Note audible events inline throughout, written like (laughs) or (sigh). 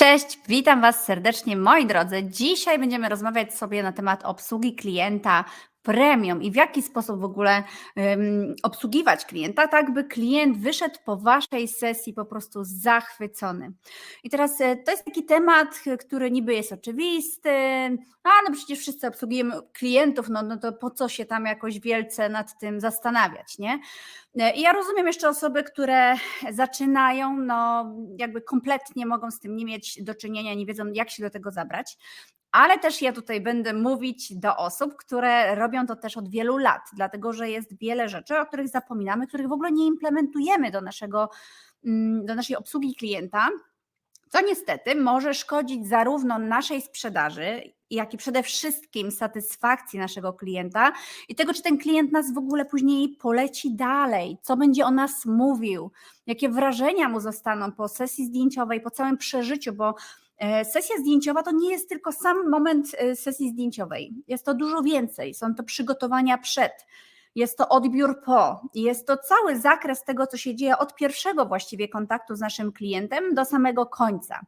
Cześć, witam Was serdecznie, moi drodzy. Dzisiaj będziemy rozmawiać sobie na temat obsługi klienta premium i w jaki sposób w ogóle um, obsługiwać klienta, tak by klient wyszedł po Waszej sesji po prostu zachwycony. I teraz e, to jest taki temat, który niby jest oczywisty, a no przecież wszyscy obsługujemy klientów, no, no to po co się tam jakoś wielce nad tym zastanawiać, nie? E, I ja rozumiem jeszcze osoby, które zaczynają, no jakby kompletnie mogą z tym nie mieć do czynienia, nie wiedzą jak się do tego zabrać, ale też ja tutaj będę mówić do osób, które robią to też od wielu lat, dlatego że jest wiele rzeczy, o których zapominamy, których w ogóle nie implementujemy do, naszego, mm, do naszej obsługi klienta, co niestety może szkodzić zarówno naszej sprzedaży, jak i przede wszystkim satysfakcji naszego klienta i tego, czy ten klient nas w ogóle później poleci dalej, co będzie o nas mówił, jakie wrażenia mu zostaną po sesji zdjęciowej, po całym przeżyciu, bo sesja zdjęciowa to nie jest tylko sam moment e, sesji zdjęciowej, jest to dużo więcej. Są to przygotowania przed, jest to odbiór po, jest to cały zakres tego, co się dzieje od pierwszego właściwie kontaktu z naszym klientem do samego końca.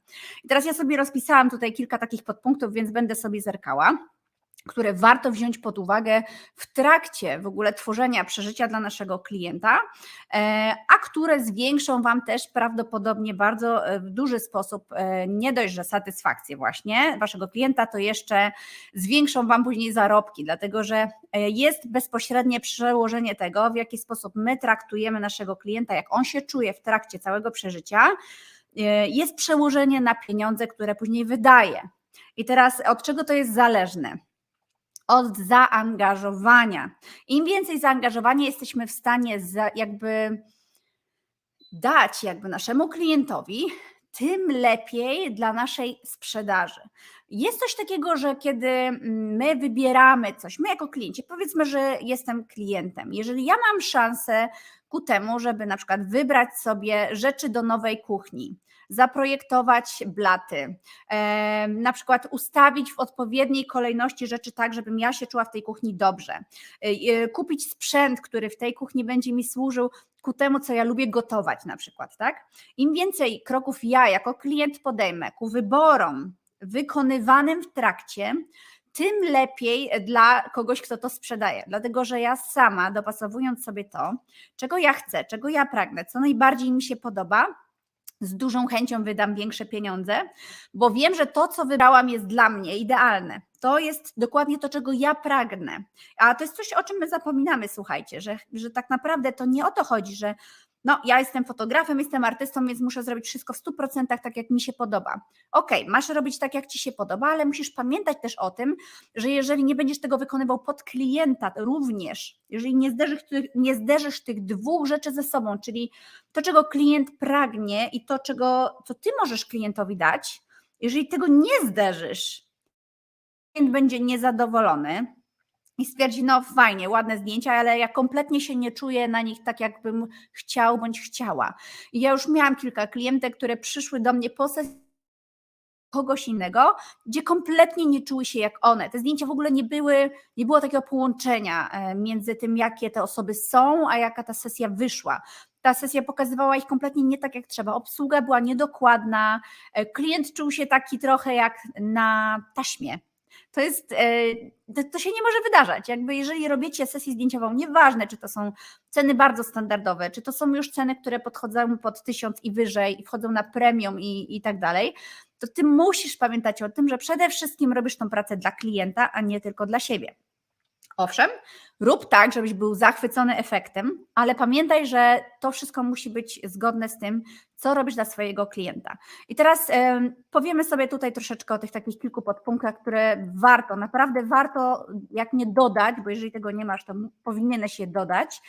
I teraz ja sobie rozpisałam tutaj kilka takich podpunktów, więc będę sobie zerkała które warto wziąć pod uwagę w trakcie w ogóle tworzenia przeżycia dla naszego klienta, e, a które zwiększą Wam też prawdopodobnie bardzo e, w duży sposób e, nie dość, że satysfakcję właśnie Waszego klienta, to jeszcze zwiększą Wam później zarobki, dlatego że jest bezpośrednie przełożenie tego, w jaki sposób my traktujemy naszego klienta, jak on się czuje w trakcie całego przeżycia, jest przełożenie na pieniądze, które później wydaje. I teraz od czego to jest zależne? Od zaangażowania. Im więcej zaangażowania jesteśmy w stanie za, jakby dać jakby naszemu klientowi, tym lepiej dla naszej sprzedaży. Jest coś takiego, że kiedy my wybieramy coś, my jako klienci, powiedzmy, że jestem klientem, jeżeli ja mam szansę ku temu, żeby na przykład wybrać sobie rzeczy do nowej kuchni, zaprojektować blaty, na przykład ustawić w odpowiedniej kolejności rzeczy tak, żebym ja się czuła w tej kuchni dobrze, e, e, kupić sprzęt, który w tej kuchni będzie mi służył ku temu, co ja lubię gotować na przykład, tak? Im więcej kroków ja jako klient podejmę ku wyborom wykonywanym w trakcie, tym lepiej dla kogoś, kto to sprzedaje. Dlatego, że ja sama dopasowując sobie to, czego ja chcę, czego ja pragnę, co najbardziej mi się podoba, z dużą chęcią wydam większe pieniądze, bo wiem, że to, co wybrałam, jest dla mnie idealne. To jest dokładnie to, czego ja pragnę. A to jest coś, o czym my zapominamy, słuchajcie, że, że tak naprawdę to nie o to chodzi, że no ja jestem fotografem, jestem artystą, więc muszę zrobić wszystko w 100% tak, jak mi się podoba. Okay, masz robić tak, jak ci się podoba, ale musisz pamiętać też o tym, że jeżeli nie będziesz tego wykonywał pod klienta również, jeżeli nie zderzysz, nie zderzysz tych dwóch rzeczy ze sobą, czyli to, czego klient pragnie i to, czego, co ty możesz klientowi dać, jeżeli tego nie zderzysz, klient będzie niezadowolony, i stwierdzi, no fajnie, ładne zdjęcia, ale ja kompletnie się nie czuję na nich tak, jakbym chciał bądź chciała. I ja już miałam kilka klientek, które przyszły do mnie po sesji kogoś innego, gdzie kompletnie nie czuły się jak one. Te zdjęcia w ogóle nie były, nie było takiego połączenia e, między tym, jakie te osoby są, a jaka ta sesja wyszła. Ta sesja pokazywała ich kompletnie nie tak, jak trzeba. Obsługa była niedokładna, e, klient czuł się taki trochę jak na taśmie to jest, e, to się nie może wydarzać. Jakby jeżeli robicie sesję zdjęciową, nieważne czy to są ceny bardzo standardowe, czy to są już ceny, które podchodzą pod tysiąc i wyżej i wchodzą na premium i, i tak dalej, to ty musisz pamiętać o tym, że przede wszystkim robisz tą pracę dla klienta, a nie tylko dla siebie. Owszem, rób tak, żebyś był zachwycony efektem, ale pamiętaj, że to wszystko musi być zgodne z tym, co robisz dla swojego klienta. I teraz powiemy sobie tutaj troszeczkę o tych takich kilku podpunktach, które warto, naprawdę warto, jak nie dodać, bo jeżeli tego nie masz, to powinieneś je dodać,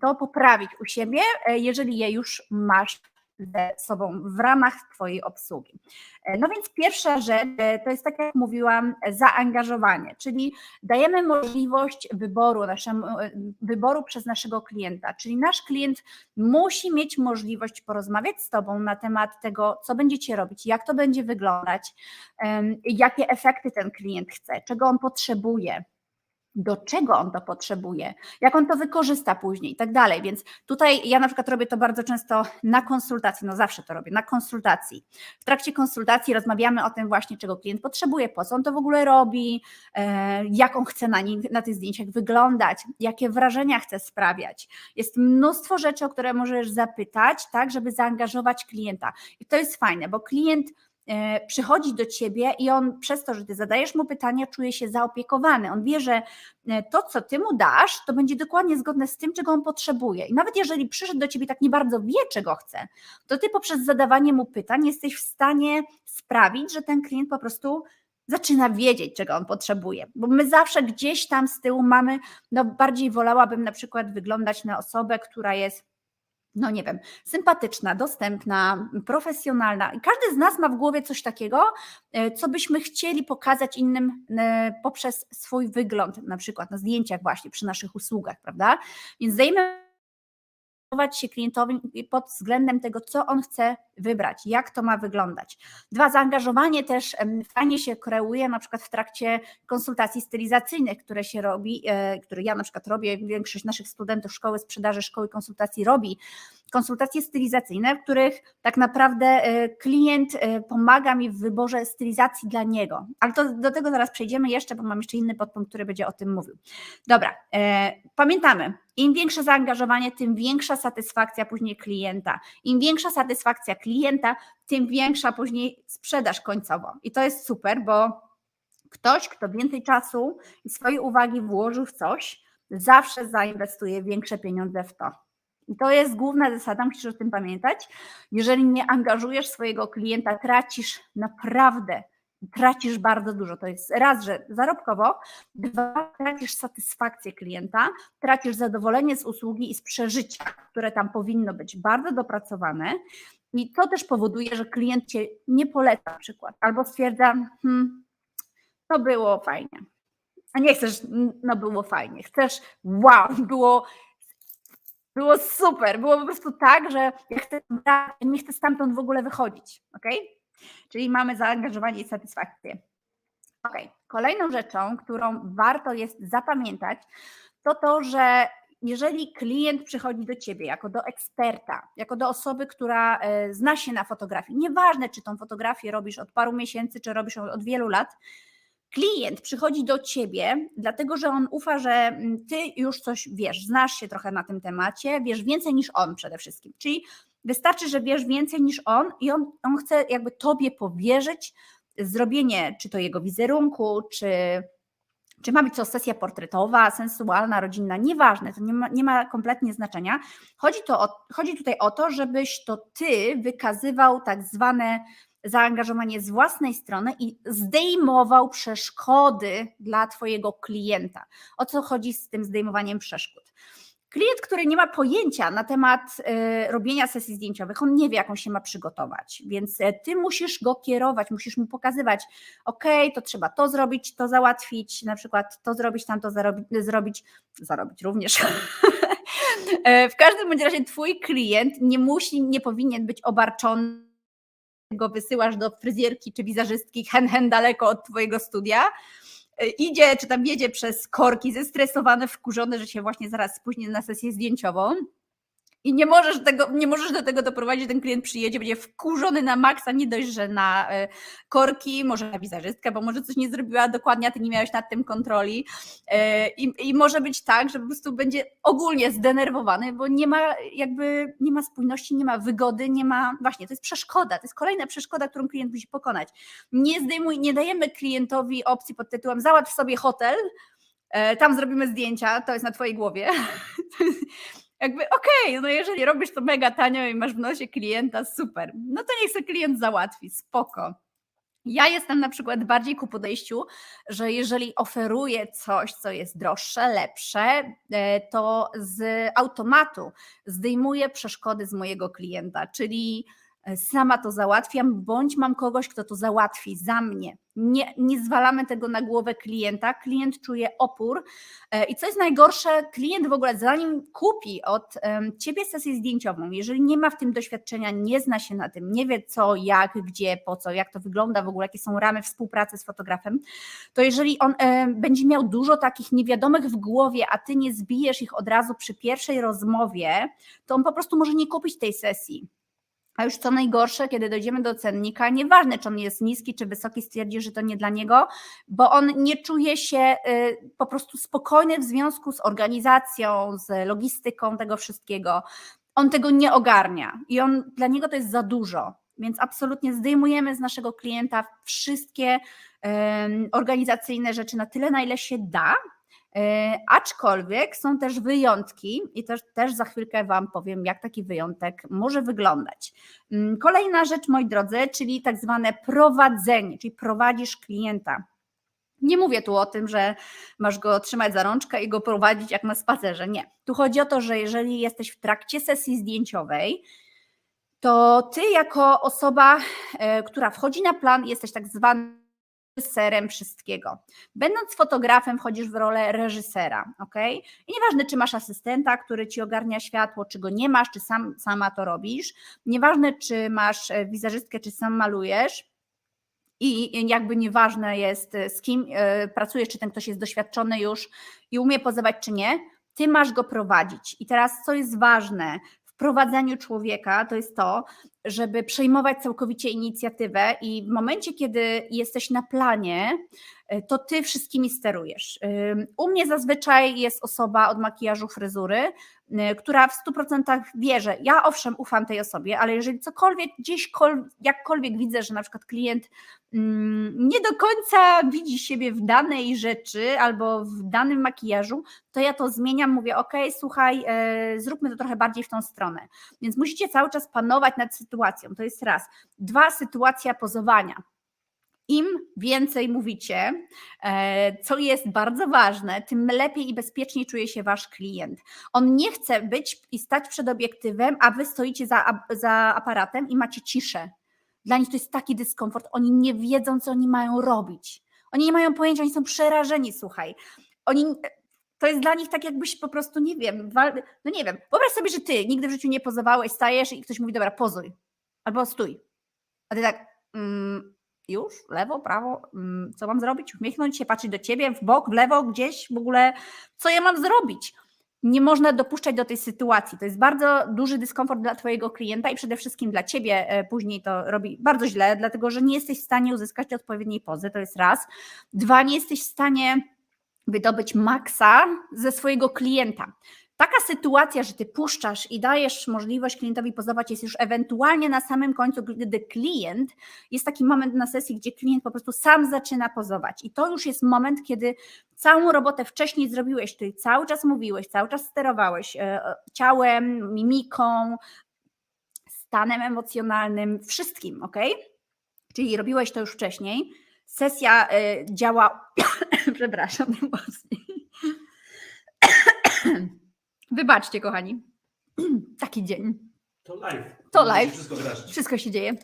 to poprawić u siebie, e, jeżeli je już masz ze sobą w ramach Twojej obsługi. E, no więc pierwsza rzecz e, to jest, tak jak mówiłam, zaangażowanie, czyli dajemy możliwość wyboru, naszemu, e, wyboru przez naszego klienta, czyli nasz klient musi mieć możliwość porozmawiać z Tobą na temat tego, co będziecie robić, jak to będzie wyglądać, jakie efekty ten klient chce, czego on potrzebuje do czego on to potrzebuje, jak on to wykorzysta później i tak dalej. Więc tutaj ja na przykład robię to bardzo często na konsultacji, no zawsze to robię, na konsultacji. W trakcie konsultacji rozmawiamy o tym właśnie, czego klient potrzebuje, po co on to w ogóle robi, e, jak on chce na, nim, na tych zdjęciach wyglądać, jakie wrażenia chce sprawiać. Jest mnóstwo rzeczy, o które możesz zapytać, tak, żeby zaangażować klienta. I to jest fajne, bo klient przychodzi do ciebie i on przez to, że ty zadajesz mu pytania, czuje się zaopiekowany. On wie, że e, to, co ty mu dasz, to będzie dokładnie zgodne z tym, czego on potrzebuje. I nawet jeżeli przyszedł do ciebie tak nie bardzo wie, czego chce, to ty poprzez zadawanie mu pytań jesteś w stanie sprawić, że ten klient po prostu zaczyna wiedzieć, czego on potrzebuje. Bo my zawsze gdzieś tam z tyłu mamy, no bardziej wolałabym na przykład wyglądać na osobę, która jest no nie wiem, sympatyczna, dostępna, profesjonalna. Każdy z nas ma w głowie coś takiego, e, co byśmy chcieli pokazać innym e, poprzez swój wygląd, na przykład na zdjęciach, właśnie przy naszych usługach, prawda? Więc się klientowi pod względem tego, co on chce wybrać, jak to ma wyglądać. Dwa, zaangażowanie też fajnie się kreuje na przykład w trakcie konsultacji stylizacyjnych, które się robi, e, które ja na przykład robię, większość naszych studentów szkoły sprzedaży, szkoły konsultacji robi konsultacje stylizacyjne, w których tak naprawdę e, klient e, pomaga mi w wyborze stylizacji dla niego. Ale to do tego zaraz przejdziemy jeszcze, bo mam jeszcze inny podpunkt, który będzie o tym mówił. Dobra, pamiętamy, im większe zaangażowanie, tym większa satysfakcja później klienta. Im większa satysfakcja klienta, tym większa później sprzedaż końcową. I to jest super, bo ktoś, kto więcej czasu i swojej uwagi włożył w coś, zawsze zainwestuje większe pieniądze w to. I to jest główna zasada, musisz o tym pamiętać. Jeżeli nie angażujesz swojego klienta, tracisz naprawdę tracisz bardzo dużo. To jest raz, że zarobkowo, dwa, tracisz satysfakcję klienta, tracisz zadowolenie z usługi i z przeżycia, które tam powinno być bardzo dopracowane. I to też powoduje, że klient cię nie poleca na przykład, albo stwierdza, hmm, to było fajnie. A nie chcesz, no było fajnie. Chcesz, wow, było było super, było po prostu tak, że ja chcę, nie chcę stamtąd w ogóle wychodzić, ok? Czyli mamy zaangażowanie i satysfakcję. Ok, kolejną rzeczą, którą warto jest zapamiętać, to to, że jeżeli klient przychodzi do ciebie jako do eksperta, jako do osoby, która e, zna się na fotografii, nieważne czy tą fotografię robisz od paru miesięcy, czy robisz ją od wielu lat, klient przychodzi do ciebie, dlatego że on ufa, że mm, ty już coś wiesz, znasz się trochę na tym temacie, wiesz więcej niż on przede wszystkim. Czyli wystarczy, że wiesz więcej niż on i on, on chce jakby tobie powierzyć zrobienie, czy to jego wizerunku, czy, czy ma być to sesja portretowa, sensualna, rodzinna, nieważne, to nie ma, nie ma kompletnie znaczenia. Chodzi, to o, chodzi tutaj o to, żebyś to ty wykazywał tak zwane zaangażowanie z własnej strony i zdejmował przeszkody dla Twojego klienta. O co chodzi z tym zdejmowaniem przeszkód? Klient, który nie ma pojęcia na temat y, robienia sesji zdjęciowych, on nie wie, jaką się ma przygotować, więc e, ty musisz go kierować, musisz mu pokazywać, ok, to trzeba to zrobić, to załatwić, na przykład to zrobić, tam to zarobić, zrobić, zarobić również. (laughs) E, w każdym razie twój klient nie musi, nie powinien być obarczony go wysyłasz do fryzjerki czy wizerzystki hen, hen daleko od twojego studia, e, idzie czy tam jedzie przez korki zestresowany, wkurzony, że się właśnie zaraz spóźni na sesję zdjęciową i nie możesz, tego, nie możesz do tego doprowadzić, ten klient przyjedzie, będzie wkurzony na maksa, nie dość, że na e, korki, może na wizerzystkę, bo może coś nie zrobiła dokładnie, a ty nie miałeś nad tym kontroli. E, I, I może być tak, że po prostu będzie ogólnie zdenerwowany, bo nie ma jakby, nie ma spójności, nie ma wygody, nie ma, właśnie, to jest przeszkoda, to jest kolejna przeszkoda, którą klient musi pokonać. Nie zdejmuj, nie dajemy klientowi opcji pod tytułem załatw sobie hotel, e, tam zrobimy zdjęcia, to jest na twojej głowie. (laughs) jakby okej, okay, no jeżeli robisz to mega tanio i masz w nosie klienta, super. No to niech sobie klient załatwi, spoko. Ja jestem na przykład bardziej ku podejściu, że jeżeli oferuję coś, co jest droższe, lepsze, e, to z automatu zdejmuję przeszkody z mojego klienta, czyli sama to załatwiam, bądź mam kogoś, kto to załatwi za mnie. Nie, nie zwalamy tego na głowę klienta. Klient czuje opór. E, I co jest najgorsze, klient w ogóle, zanim kupi od ciebie sesję zdjęciową, jeżeli nie ma w tym doświadczenia, nie zna się na tym, nie wie co, jak, gdzie, po co, jak to wygląda w ogóle, jakie są ramy współpracy z fotografem, to jeżeli on e, będzie miał dużo takich niewiadomych w głowie, a ty nie zbijesz ich od razu przy pierwszej rozmowie, to on po prostu może nie kupić tej sesji. A już co najgorsze, kiedy dojdziemy do cennika, nieważne czy on jest niski czy wysoki, stwierdzi, że to nie dla niego, bo on nie czuje się y, po prostu spokojny w związku z organizacją, z logistyką tego wszystkiego. On tego nie ogarnia i on dla niego to jest za dużo. Więc absolutnie zdejmujemy z naszego klienta wszystkie organizacyjne rzeczy na tyle, na ile się da, Aczkolwiek są też wyjątki i też, też za chwilkę Wam powiem, jak taki wyjątek może wyglądać. Mm, Kolejna rzecz, moi drodzy, czyli tak zwane prowadzenie, czyli prowadzisz klienta. Nie mówię tu o tym, że masz go trzymać za rączkę i go prowadzić jak na spacerze. Nie. Tu chodzi o to, że jeżeli jesteś w trakcie sesji zdjęciowej, to ty jako osoba, e, która wchodzi na plan, jesteś tak zwany reżyserem wszystkiego. Będąc fotografem, wchodzisz w rolę reżysera, ok? I nieważne, czy masz asystenta, który ci ogarnia światło, czy go nie masz, czy sam, sama to robisz, nieważne, czy masz e, wizerzystkę, czy sam malujesz, i jakby nieważne jest, e, z kim e, pracujesz, czy ten ktoś jest doświadczony już i umie pozować, czy nie, ty masz go prowadzić. I teraz, co jest ważne prowadzeniu człowieka, to jest to, żeby przejmować całkowicie inicjatywę i w momencie, kiedy jesteś na planie, to ty wszystkimi sterujesz. U mnie zazwyczaj jest osoba od makijażu, fryzury, y, która w 100% wie, że ja owszem ufam tej osobie, ale jeżeli cokolwiek gdzieś, kol- jakkolwiek widzę, że na przykład klient nie do końca widzi siebie w danej rzeczy albo w danym makijażu, to ja to zmieniam, mówię, ok, słuchaj, e, zróbmy to trochę bardziej w tą stronę. Więc musicie cały czas panować nad sytuacją, to jest raz. Dwa, sytuacja pozowania. Im więcej mówicie, e, co jest bardzo ważne, tym lepiej i bezpieczniej czuje się wasz klient. On nie chce być i stać przed obiektywem, a wy stoicie za, za aparatem i macie ciszę. Dla nich to jest taki dyskomfort. Oni nie wiedzą, co oni mają robić. Oni nie mają pojęcia, oni są przerażeni, słuchaj. Oni, to jest dla nich tak, jakbyś po prostu, nie wiem, wal- no nie wiem, wyobraź sobie, że ty nigdy w życiu nie pozowałeś, stajesz i ktoś mówi, dobra, pozuj, albo stój. A ty tak, mm, już, lewo, prawo, mm, co mam zrobić? Uśmiechnąć się, patrzeć do ciebie, w bok, w lewo, gdzieś, w ogóle, co ja mam zrobić? Nie można dopuszczać do tej sytuacji. To jest bardzo duży dyskomfort dla Twojego klienta i przede wszystkim dla Ciebie e, później to robi bardzo źle, dlatego że nie jesteś w stanie uzyskać odpowiedniej pozy, to jest raz. Dwa, nie jesteś w stanie wydobyć maksa ze swojego klienta. Taka sytuacja, że ty puszczasz i dajesz możliwość klientowi pozować, jest już ewentualnie na samym końcu, gdy klient, jest taki moment na sesji, gdzie klient po prostu sam zaczyna pozować. I to już jest moment, kiedy całą robotę wcześniej zrobiłeś, czyli cały czas mówiłeś, cały czas sterowałeś e, ciałem, mimiką, stanem emocjonalnym, wszystkim, ok? Czyli robiłeś to już wcześniej. Sesja e, działa, (coughs) przepraszam, najmocniej. Wybaczcie, kochani. (clears throat) Taki dzień. To live. To live. Wszystko. Wszystko się dzieje.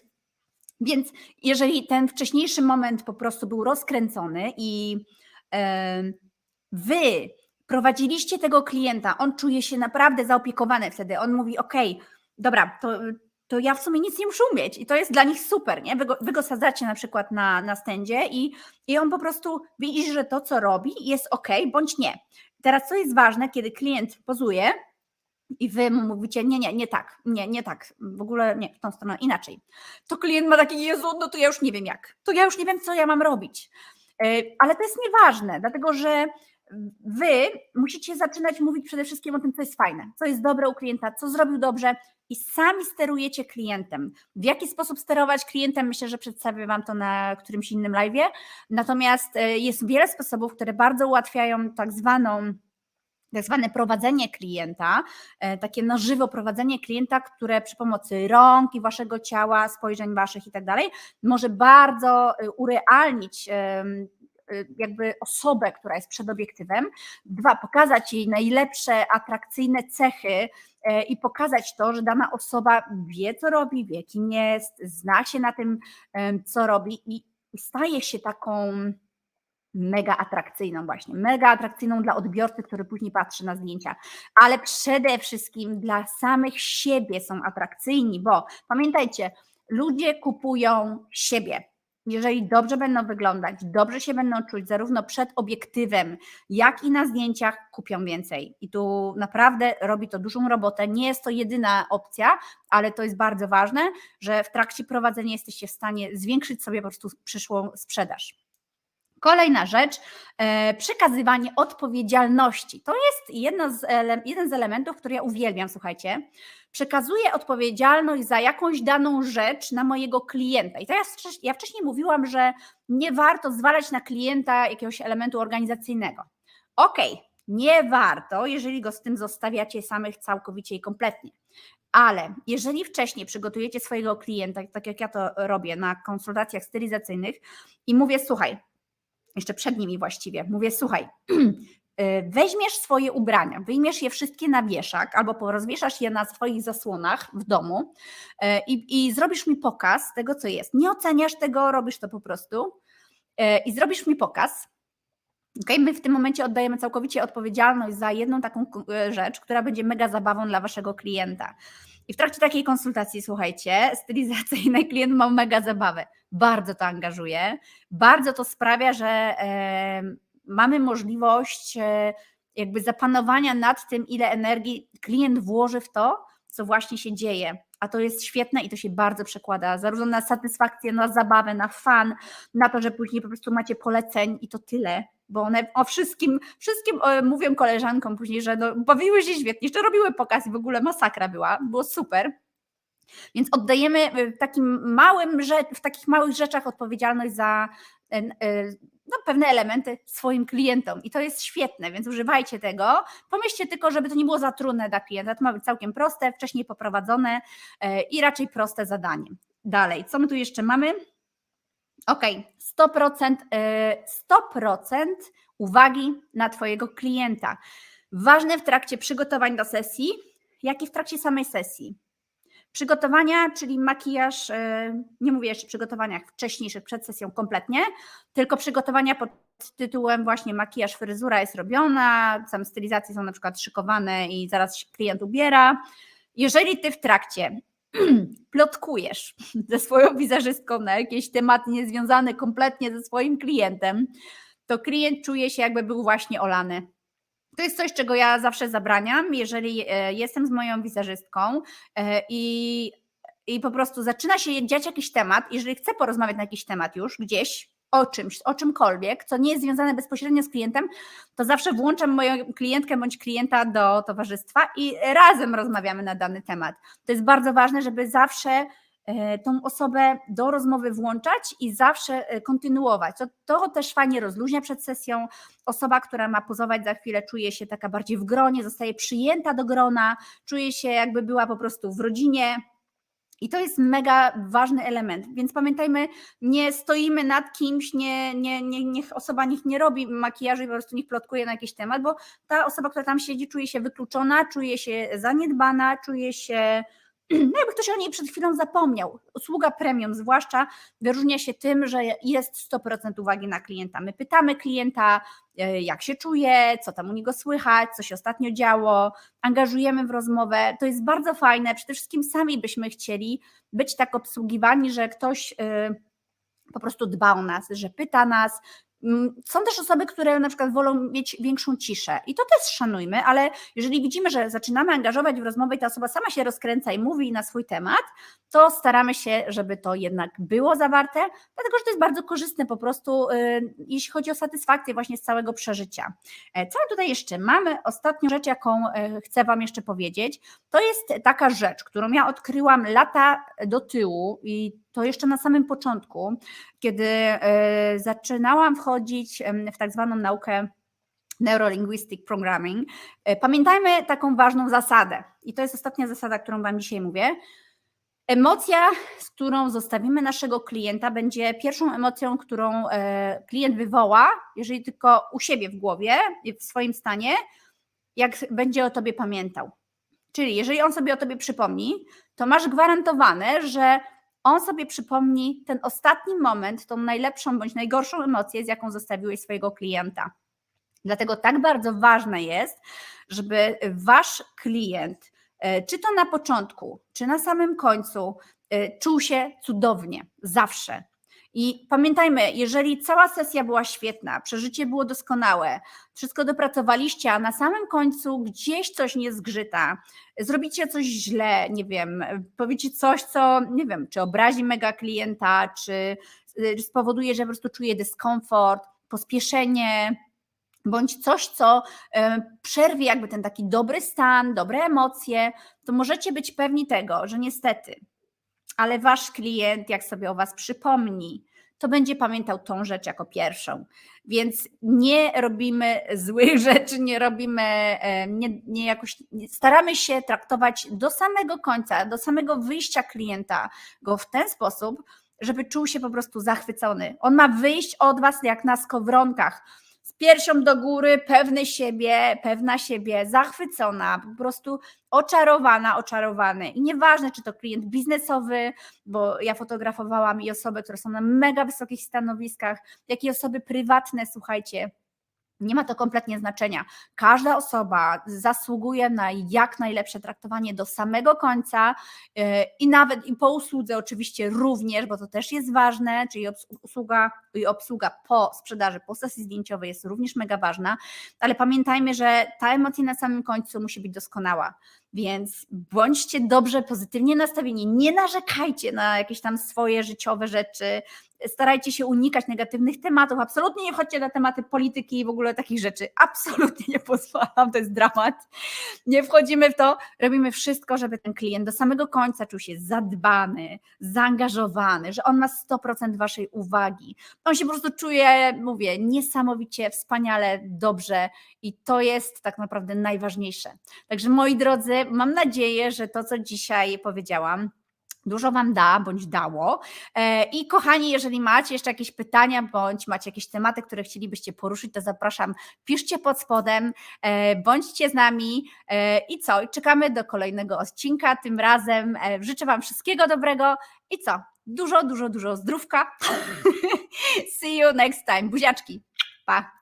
Więc jeżeli ten wcześniejszy moment po prostu był rozkręcony i wy prowadziliście tego klienta, on czuje się naprawdę zaopiekowany wtedy, on mówi, ok, dobra, to, to ja w sumie nic nie muszę umieć i to jest dla nich super, nie? Wy go, wy go sadzacie na przykład na, na stędzie i, i on po prostu widzi, że to, co robi jest ok, bądź nie. Teraz co jest ważne, kiedy klient pozuje i wy mu mówicie, nie, nie, nie tak, nie, nie tak, w ogóle nie, w tą stronę, inaczej. To klient ma taki, Jezu, no to ja już nie wiem jak, to ja już nie wiem, co ja mam robić. E, Ale to jest nieważne, dlatego że wy musicie zaczynać mówić przede wszystkim o tym, co jest fajne, co jest dobre u klienta, co zrobił dobrze i sami sterujecie klientem. W jaki sposób sterować klientem, myślę, że przedstawię Wam to na którymś innym live'ie. Natomiast e, jest wiele sposobów, które bardzo ułatwiają tak zwaną tak zwane prowadzenie klienta, e, takie na żywo prowadzenie klienta, które przy pomocy rąk i waszego ciała, spojrzeń waszych i tak dalej, może bardzo e, urealnić jakby osobę, która jest przed obiektywem. Dwa, pokazać jej najlepsze, atrakcyjne cechy e, i pokazać to, że dana osoba wie, co robi, wie, kim jest, zna się na tym, em, co robi i i staje się taką mega atrakcyjną właśnie, mega atrakcyjną dla odbiorcy, który później patrzy na zdjęcia, ale przede wszystkim dla samych siebie są atrakcyjni, bo pamiętajcie, ludzie kupują siebie. Jeżeli dobrze będą wyglądać, dobrze się będą czuć, zarówno przed obiektywem, jak i na zdjęciach, kupią więcej. I tu naprawdę robi to dużą robotę. Nie jest to jedyna opcja, ale to jest bardzo ważne, że w trakcie prowadzenia jesteście w stanie zwiększyć sobie po prostu przyszłą sprzedaż. Kolejna rzecz, e, przekazywanie odpowiedzialności. To jest z jeden z elementów, który ja uwielbiam, słuchajcie. Przekazuję odpowiedzialność za jakąś daną rzecz na mojego klienta. I teraz ja wcześniej mówiłam, że nie warto zwalać na klienta jakiegoś elementu organizacyjnego. Okej, okay, nie warto, jeżeli go z tym zostawiacie samych całkowicie i kompletnie. Ale jeżeli wcześniej przygotujecie swojego klienta, tak jak ja to robię na konsultacjach stylizacyjnych i mówię, słuchaj, jeszcze przed nimi właściwie. Mówię, słuchaj, (clears throat) y, weźmiesz swoje ubrania, wyjmiesz je wszystkie na wieszak albo porozwieszasz je na swoich zasłonach w domu y, i, i zrobisz mi pokaz tego, co jest. Nie oceniasz tego, robisz to po prostu y, i zrobisz mi pokaz. Okay? My w tym momencie oddajemy całkowicie odpowiedzialność za jedną taką rzecz, która będzie mega zabawą dla waszego klienta. I w trakcie takiej konsultacji, słuchajcie, stylizacyjnej (laughs) klient ma mega zabawę. Bardzo to angażuje, bardzo to sprawia, że e, mamy możliwość e, jakby zapanowania nad tym, ile energii klient włoży w to, co właśnie się dzieje. A to jest świetne i to się bardzo przekłada zarówno na satysfakcję, na zabawę, na fan, na to, że później po prostu macie poleceń i to tyle bo one o wszystkim, wszystkim mówią koleżankom później, że no, bawiły się świetnie, jeszcze robiły pokaz i w ogóle masakra była, było super. Więc oddajemy w takim małym, w takich małych rzeczach odpowiedzialność za e, e, no, pewne elementy swoim klientom i to jest świetne, więc używajcie tego. Pomyślcie tylko, żeby to nie było za trudne dla klienta. To ma być całkiem proste, wcześniej poprowadzone e, i raczej proste zadanie. Dalej, co my tu jeszcze mamy? Ok, 100%, 100% uwagi na Twojego klienta. Ważne w trakcie przygotowań do sesji, jak i w trakcie samej sesji. Przygotowania, czyli makijaż, e, nie mówię jeszcze przygotowaniach wcześniejszych przed sesją kompletnie, tylko przygotowania pod tytułem właśnie makijaż, fryzura jest robiona, same stylizacje są na przykład szykowane i zaraz klient ubiera. Jeżeli ty w trakcie (clears throat) plotkujesz ze swoją wizerzystką na jakiś temat niezwiązany kompletnie ze swoim klientem, to klient czuje się jakby był właśnie olany. To jest coś, czego ja zawsze zabraniam, jeżeli e, jestem z moją wizerzystką e, i, i po prostu zaczyna się dziać jakiś temat, jeżeli chcę porozmawiać na jakiś temat już gdzieś, o czymś, o czymkolwiek, co nie jest związane bezpośrednio z klientem, to zawsze włączam moją klientkę bądź klienta do towarzystwa i razem rozmawiamy na dany temat. To jest bardzo ważne, żeby zawsze tą osobę do rozmowy włączać i zawsze e, kontynuować. To, to też fajnie rozluźnia przed sesją. Osoba, która ma pozować za chwilę, czuje się taka bardziej w gronie, zostaje przyjęta do grona, czuje się jakby była po prostu w rodzinie, i to jest mega ważny element, więc pamiętajmy, nie stoimy nad kimś, nie, nie, nie, niech osoba niech nie robi makijażu i po prostu niech plotkuje na jakiś temat, bo ta osoba, która tam siedzi, czuje się wykluczona, czuje się zaniedbana, czuje się no jakby ktoś o niej przed chwilą zapomniał. Usługa premium zwłaszcza wyróżnia się tym, że jest 100% uwagi na klienta. My pytamy klienta, e, jak się czuje, co tam u niego słychać, co się ostatnio działo, angażujemy w rozmowę. To jest bardzo fajne. Przede wszystkim sami byśmy chcieli być tak obsługiwani, że ktoś e, po prostu dba o nas, że pyta nas, są też osoby, które na przykład wolą mieć większą ciszę i to też szanujmy, ale jeżeli widzimy, że zaczynamy angażować w rozmowę i ta osoba sama się rozkręca i mówi na swój temat, to staramy się, żeby to jednak było zawarte, dlatego że to jest bardzo korzystne po prostu, y, jeśli chodzi o satysfakcję właśnie z całego przeżycia. E, co tutaj jeszcze mamy? Ostatnią rzecz, jaką e, chcę Wam jeszcze powiedzieć, to jest taka rzecz, którą ja odkryłam lata do tyłu i to jeszcze na samym początku, kiedy e, zaczynałam wchodzić w tak zwaną naukę Neurolinguistic Programming, e, pamiętajmy taką ważną zasadę, i to jest ostatnia zasada, którą Wam dzisiaj mówię. Emocja, z którą zostawimy naszego klienta, będzie pierwszą emocją, którą e, klient wywoła, jeżeli tylko u siebie w głowie, w swoim stanie, jak będzie o tobie pamiętał. Czyli jeżeli on sobie o tobie przypomni, to masz gwarantowane, że on sobie przypomni ten ostatni moment, tą najlepszą bądź najgorszą emocję, z jaką zostawiłeś swojego klienta. Dlatego tak bardzo ważne jest, żeby wasz klient, e, czy to na początku, czy na samym końcu, e, czuł się cudownie, zawsze. I pamiętajmy, jeżeli cała sesja była świetna, przeżycie było doskonałe, wszystko dopracowaliście, a na samym końcu gdzieś coś nie zgrzyta, zrobicie coś źle, nie wiem, powiecie coś, co nie wiem, czy obrazi mega klienta, czy y, spowoduje, że po prostu czuje dyskomfort, pospieszenie, bądź coś, co e, przerwie jakby ten taki dobry stan, dobre emocje, to możecie być pewni tego, że niestety, ale wasz klient, jak sobie o was przypomni, to będzie pamiętał tą rzecz jako pierwszą. Więc nie robimy złych (laughs) rzeczy, nie robimy, e, nie, nie jakoś, staramy się traktować do samego końca, do samego wyjścia klienta go w ten sposób, żeby czuł się po prostu zachwycony. On ma wyjść od was jak na skowronkach piersią do góry, pewny siebie, pewna siebie, zachwycona, po prostu oczarowana, oczarowany. I nieważne, czy to klient biznesowy, bo ja fotografowałam i osoby, które są na mega wysokich stanowiskach, jak i osoby prywatne, słuchajcie. Nie ma to kompletnie znaczenia. Każda osoba zasługuje na jak najlepsze traktowanie do samego końca yy, i nawet i po usłudze oczywiście również, bo to też jest ważne, czyli usługa i obsługa po sprzedaży, po sesji zdjęciowej jest również mega ważna, ale pamiętajmy, że ta emocja na samym końcu musi być doskonała. Więc bądźcie dobrze, pozytywnie nastawieni, nie narzekajcie na jakieś tam swoje życiowe rzeczy, starajcie się unikać negatywnych tematów, absolutnie nie wchodźcie na tematy polityki i w ogóle takich rzeczy, absolutnie nie pozwalam, to jest dramat. Nie wchodzimy w to, robimy wszystko, żeby ten klient do samego końca czuł się zadbany, zaangażowany, że on ma 100% waszej uwagi. On się po prostu czuje, mówię, niesamowicie, wspaniale, dobrze i to jest tak naprawdę najważniejsze. Także moi drodzy, mam nadzieję, że to, co dzisiaj powiedziałam, dużo Wam da bądź dało. E, I kochani, jeżeli macie jeszcze jakieś pytania bądź macie jakieś tematy, które chcielibyście poruszyć, to zapraszam, piszcie pod spodem, e, bądźcie z nami e, i co? Czekamy do kolejnego odcinka. Tym razem życzę Wam wszystkiego dobrego i co? Dużo, dużo, dużo zdrówka. (laughs) See you next time. Buziaczki. Pa.